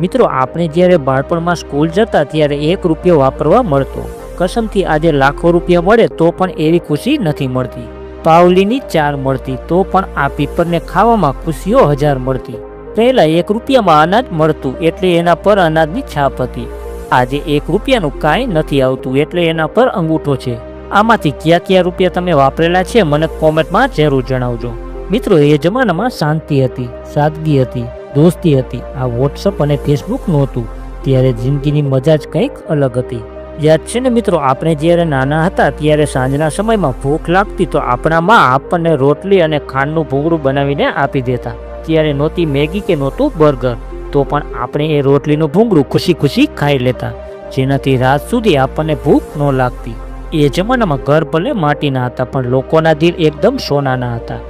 મિત્રો, આપણે જ્યારે બાળપણમાં સ્કૂલ જતા ત્યારે એક રૂપિયો વાપરવા મળતો. કસમથી આજે લાખો રૂપિયા મળે તો પણ એવી ખુશી નથી મળતી. પાવલીની ચાર મળતી તો પણ આ પીપરને ખાવામાં ખુશીઓ હજાર મળતી. પહેલા એક રૂપિયામાં અનાજ મળતું એટલે એના પર અનાજની છાપ હતી. આજે એક રૂપિયાનું કાંઈ નથી આવતું એટલે એના પર અંગૂઠો છે. આમાંથી કયા કયા રૂપિયા તમે વાપરેલા છે મને કોમેન્ટમાં જરૂર જણાવજો. મિત્રો, એ જમાનામાં શાંતિ હતી, સાદગી હતી. દોસ્તી હતી. આ વોટ્સઅપ અને ફેસબુક નહોતું. ત્યારે જિંદગીની મજા જ કંઈક અલગ હતી. યાદ છે ને મિત્રો, આપણે જ્યારે નાના હતા ત્યારે સાંજના સમયમાં ભૂખ લાગતી તો આપણા માં આપણને રોટલી અને ખાંડનું ભૂંગળું બનાવીને આપી દેતા. ત્યારે નહોતી મેગી કે નહોતું બર્ગર, તો પણ આપણે એ રોટલીનું ભૂંગળું ખુશી ખુશી ખાઈ લેતા. જેનાથી રાત સુધી આપણને ભૂખ ન લાગતી. એ જમાનામાં ઘર ભલે માટીના હતા, પણ લોકોના દિલ એકદમ સોનાના હતા.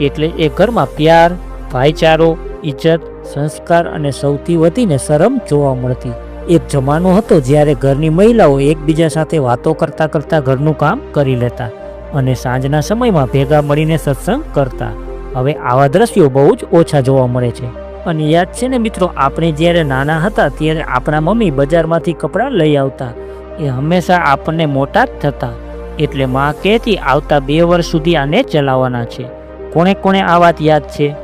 એટલે એ ઘરમાં પ્યાર, ભાઈચારો ઇજ્જત સંસ્કાર અને સૌથી વધીને શરમ જોવા મળતી. એક જમાનો હતો જ્યારે ઘરની મહિલાઓ એકબીજા સાથે વાતો કરતા કરતા ઘરનું કામ કરી લેતા અને સાંજના સમયમાં ભેગા મળીને સત્સંગ કરતા. હવે આવા દ્રશ્યો બહુ જ ઓછા જોવા મળે છે. અને યાદ છે ને મિત્રો, આપણે જ્યારે નાના હતા ત્યારે આપણા મમ્મી બજારમાંથી કપડાં લઈ આવતા. એ હંમેશા આપણને મોટા જ થતા. એટલે માં કહેતી, આવતા બે વર્ષ સુધી આને ચલાવવાના છે. કોણે કોણે આ વાત યાદ છે?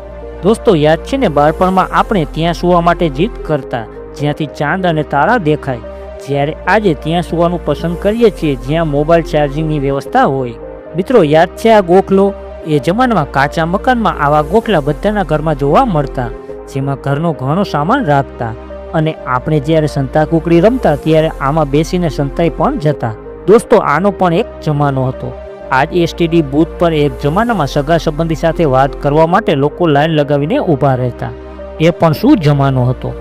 દોસ્તો, યાદ છે ને, બાળપણમાં આપણે ત્યાં સૂવા માટે જીદ કરતા, જ્યાંથી ચાંદ અને તારા દેખાય. જ્યારે આજે ત્યાં સૂવાનું પસંદ કરીએ છીએ, જ્યાં મોબાઈલ ચાર્જિંગની વ્યવસ્થા હોય. મિત્રો, યાદ છે આ ગોખલો? એ જમાનામાં કાચા મકાનમાં આવા ગોખલા બધાના ઘરમાં જોવા મળતા, જેમાં ઘરનો ઘણો સામાન રાખતા. અને આપણે જ્યારે સંતા કુકડી રમતા, ત્યારે આમાં બેસીને સંતાઈ પણ જતા. દોસ્તો, આનો પણ એક જમાનો હતો. આજ એસટીડી બૂથ પર એક જમાનામાં સગા સંબંધી સાથે વાત કરવા માટે લોકો લાઈન લગાવીને ઊભા રહેતા. એ પણ શું જમાનો હતો?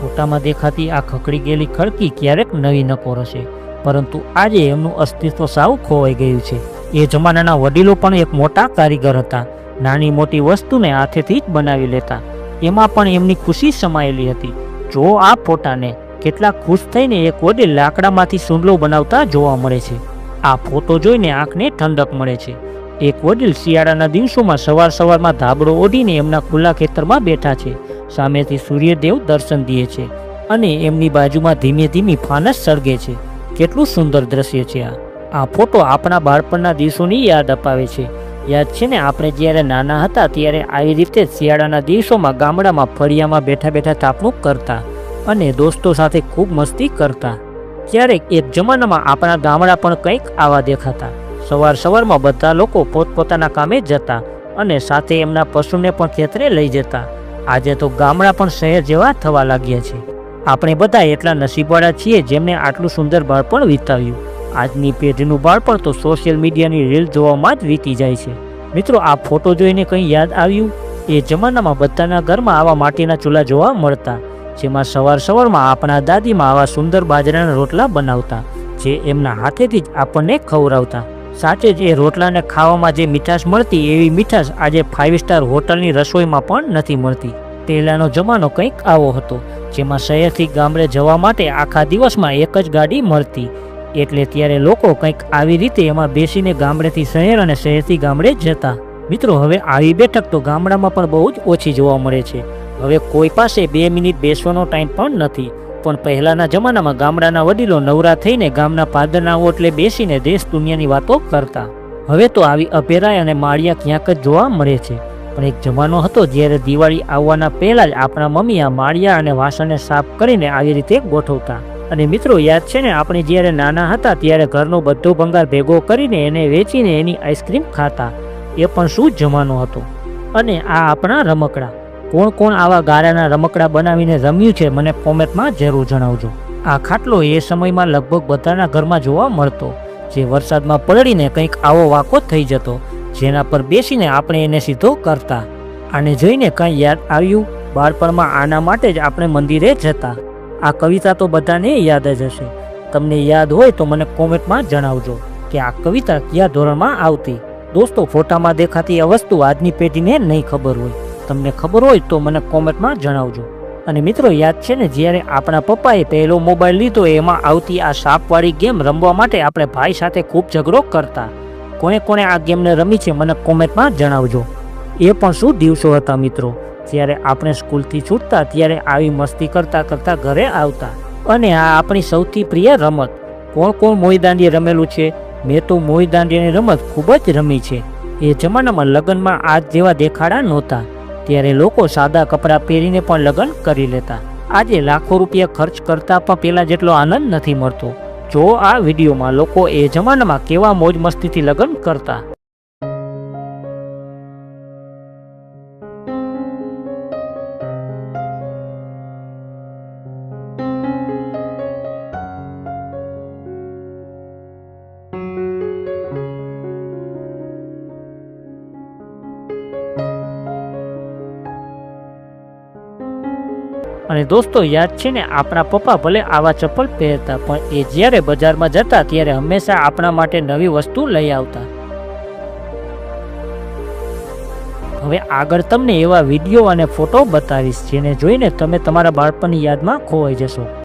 ફોટામાં દેખાતી આ ખકડી ગયેલી ખડકી ક્યારેક નવી નકોર હશે પરંતુ આજે એમનું અસ્તિત્વ સાવ ખોવાઈ ગયું છે. એ જમાનાના વડીલો પણ એક મોટા કારીગર હતા. નાની મોટી વસ્તુને હાથેથી જ બનાવી લેતા. એમાં પણ એમની ખુશી સમાયેલી હતી. જો આ ફોટાને કેટલા ખુશ થઈને એક વડીલ લાકડામાંથી સુંડલો બનાવતા જોવા મળે છે. આ ફોટો જોઈને આંખને ઠંડક મળે છે. એક વડીલ શિયાળાના દિવસોમાં સવાર સવારમાં ધાબળો ઓઢીને એમના ખુલ્લા ખેતરમાં બેઠા છે. સામેથી સૂર્યદેવ દર્શન દે છે અને એમની બાજુમાં ધીમે ધીમે ફાનસ સળગે છે. કેટલું સુંદર દ્રશ્ય છે આ. આ ફોટો આપણા બાળપણના દિવસોની યાદ અપાવે છે. યાદ છે ને, આપણે જ્યારે નાના હતા ત્યારે આવી રીતે શિયાળાના દિવસોમાં ગામડામાં ફળિયામાં બેઠા બેઠા તાપણું કરતા અને દોસ્તો સાથે ખૂબ મસ્તી કરતા. ક્યારેક એક જમાનામાં આપણા ગામડા પણ કંઈક આવા દેખાતા. સવાર સવારમાં બધા લોકો પોતપોતાના કામે જતા અને સાથે એમના પશુને પણ ખેતરે લઈ જતા. આજે તો ગામડા પણ શહેર જેવા થવા લાગ્યા છે. આપણે બધા એટલા નસીબવાળા છીએ જેમને આટલું સુંદર બાળપણ વિતાવ્યું. આજની પેઢીનું બાળપણ તો સોશિયલ મીડિયાની રીલ જોવામાં જ વીતી જાય છે. મિત્રો, આ ફોટો જોઈને કંઈ યાદ આવ્યું? એ જમાનામાં બધાના ઘરમાં આવા માટીના ચૂલા જોવા મળતા. જેમાં સવાર સવારમાં આપણા દાદીમાં આવા સુંદર બાજરાના રોટલા બનાવતા, જે એમના હાથેથી જ આપણને ખવડાવતા. સાચે જ એ રોટલાને ખાવામાં જે મીઠાશ મળતી, એવી મીઠાશ આજે ફાઇવ સ્ટાર હોટલની રસોઈમાં પણ નથી મળતી. પહેલાંનો જમાનો કંઈક આવો હતો, જેમાં શહેરથી ગામડે જવા માટે આખા દિવસમાં એક જ ગાડી મળતી. એટલે ત્યારે લોકો કંઈક આવી રીતે એમાં બેસીને ગામડેથી શહેર અને શહેરથી ગામડે જતા. મિત્રો, હવે આવી બેઠક તો ગામડામાં પણ બહુ જ ઓછી જોવા મળે છે. હવે કોઈ પાસે બે મિનિટ બેસવાનો ટાઈમ પણ નથી. પણ પહેલાના જમાનામાં ગામડાના વડીલો નવરા થઈને ગામના પાદરના ઓટલે બેસીને દેશ દુનિયાની વાતો કરતા. હવે તો આવી અભેરાય અને માળિયા ક્યાંક જ જોવા મળે છે. પણ એક જમાનો હતો જ્યારે દિવાળી આવવાના પહેલા જ આપણા મમ્મી આ માળિયા અને વાસણને સાફ કરીને આવી રીતે ગોઠવતા. અને મિત્રો, યાદ છે ને, આપણે જ્યારે નાના હતા ત્યારે ઘરનો બધો ભંગાર ભેગો કરીને એને વેચીને એની આઈસ્ક્રીમ ખાતા. એ પણ શું જમાનો હતો. અને આ આપણા રમકડા. કોણ કોણ આવા ગારાના રમકડા બનાવીને રમ્યું છે મને કોમેન્ટમાં જરૂર જણાવજો. આ ખાટલો એ સમયમાં લગભગ બધાના ઘરમાં જોવા મળતો, જે વરસાદમાં પલળીને કંઈક આવો વાંકો થઈ જતો, જેના પર બેસીને આપણે એને સીધો કરતા. આને જોઈને કંઈ યાદ આવ્યું? બાળપણમાં આના માટે જ આપણે મંદિરે જતા. આ કવિતા તો બધાને યાદ જ હશે. તમને યાદ હોય તો મને કોમેન્ટમાં જણાવજો કે આ કવિતા કયા ધોરણમાં આવતી. દોસ્તો, ફોટામાં દેખાતી આ વસ્તુ આજની પેઢીને નહીં ખબર હોય. તમને ખબર હોય તો મને કોમેન્ટમાં જણાવજો. અને મિત્રો, યાદ છે ને, જ્યારે આપણા પપ્પાએ પહેલો મોબાઈલ લીધો, એમાં આવતી આ સાપવાળી ગેમ રમવા માટે આપણે ભાઈ સાથે ખૂબ ઝઘડો કરતા. કોણે કોણે આ ગેમને રમી છે, મને કોમેન્ટમાં જણાવજો. એ પણ શું દિવસો હતા મિત્રો? જ્યારે આપણે સ્કૂલથી છૂટતા, ત્યારે આવી મસ્તી કરતા કરતા ઘરે આવતા. અને આ આપણી સૌથી પ્રિય રમત. કોણ કોણ મોઈ રમેલું છે? મેં તો મોઈ દાંડીની રમત ખૂબ જ રમી છે. એ જમાનામાં લગ્નમાં આ જેવા દેખાડા નહોતા. ત્યારે લોકો સાદા કપડાં પહેરીને પણ લગ્ન કરી લેતા. આજે લાખો રૂપિયા ખર્ચ કરતા પણ પેલા જેટલો આનંદ નથી મળતો. જો આ વિડીયોમાં લોકો એ જમાનામાં કેવા મોજ મસ્તીથી લગ્ન કરતા. અને દોસ્તો, યાદ છે ને, આપણા પપ્પા ભલે આવા ચપ્પલ પહેરતા, પણ એ જ્યારે બજારમાં જતા, ત્યારે હંમેશા આપણા માટે નવી વસ્તુ લઈ આવતા. હવે આગળ તમને એવા વીડિયો અને ફોટો બતાવીશ, જેને જોઈને તમે તમારા બાળપણની યાદમાં ખોવાઈ જશો.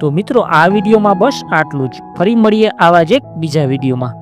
તો મિત્રો આ વિડીયોમાં બસ આટલું જ. ફરી મળીએ આવા જ એક બીજા વિડીયોમાં.